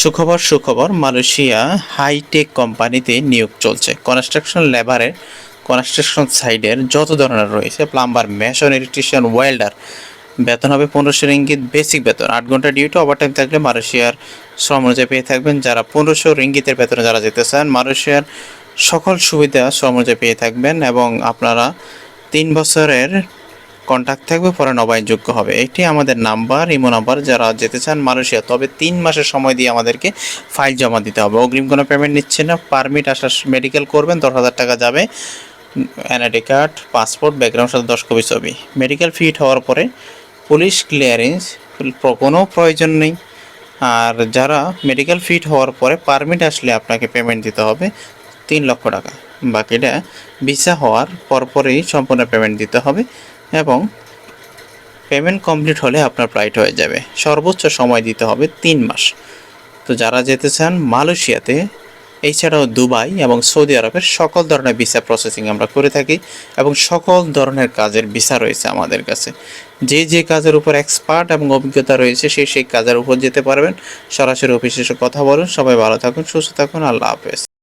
সুখবর সুখবর, Malaysia hi tech কোম্পানিতে নিয়োগ চলছে। কনস্ট্রাকশন লেবারের কনস্ট্রাকশন সাইডের যত ধরনের রয়েছে প্লাম্বার মেশন ইলেকট্রিশিয়ান ওয়েল্ডার বেতন হবে পনেরোশো রিঙ্গিত বেসিক বেতন। আট ঘণ্টা ডিউটি ওভারটাইম থাকলে মালয়েশিয়ার শ্রম অনুযায়ী পেয়ে থাকবেন যারা পনেরোশো রিঙ্গিতের বেতনে যারা যেতে চান, মালয়েশিয়ার সকল সুবিধা শ্রম অনুযায়ী পেয়ে থাকবেন এবং আপনারা তিন বছরের কন্ট্যাক্ট থাকবে, পরে নবায়নযোগ্য হবে। এটি আমাদের নাম্বার ইমো নাম্বার যারা যেতে চান মালয়েশিয়া, তবে তিন মাসের সময় দিয়ে আমাদেরকে ফাইল জমা দিতে হবে। অগ্রিম কোনো পেমেন্ট নিচ্ছে না পারমিট আসার মেডিকেল করবেন, দশ হাজার টাকা যাবে। এনআইডি কার্ড পাসপোর্ট ব্যাকগ্রাউন্ড সাথে দশ কপি ছবি। মেডিকেল ফিট হওয়ার পরে পুলিশ ক্লিয়ারেন্স কোনো প্রয়োজন নেই। আর যারা মেডিকেল ফিট হওয়ার পরে পারমিট আসলে আপনাকে পেমেন্ট দিতে হবে তিন লক্ষ টাকা। বাকিটা ভিসা হওয়ার পরপরই সম্পূর্ণ পেমেন্ট দিতে হবে। এবং পেমেন্ট কমপ্লিট হলে আপনার ফ্লাইট হয়ে যাবে। সর্বোচ্চ সময় দিতে হবে তিন মাস। তো যারা যেতে চান মালয়েশিয়াতে, এছাড়াও দুবাই এবং সৌদি আরবের সকল ধরনের ভিসা প্রসেসিং আমরা করে থাকি এবং সকল ধরনের কাজের ভিসা রয়েছে আমাদের কাছে। যে যে কাজের উপর এক্সপার্ট এবং অভিজ্ঞতা রয়েছে সেই সেই কাজের উপর যেতে পারবেন। সরাসরি অফিসে কথা বলুন। সবাই ভালো থাকুন, সুস্থ থাকুন। আল্লাহ হাফেজ।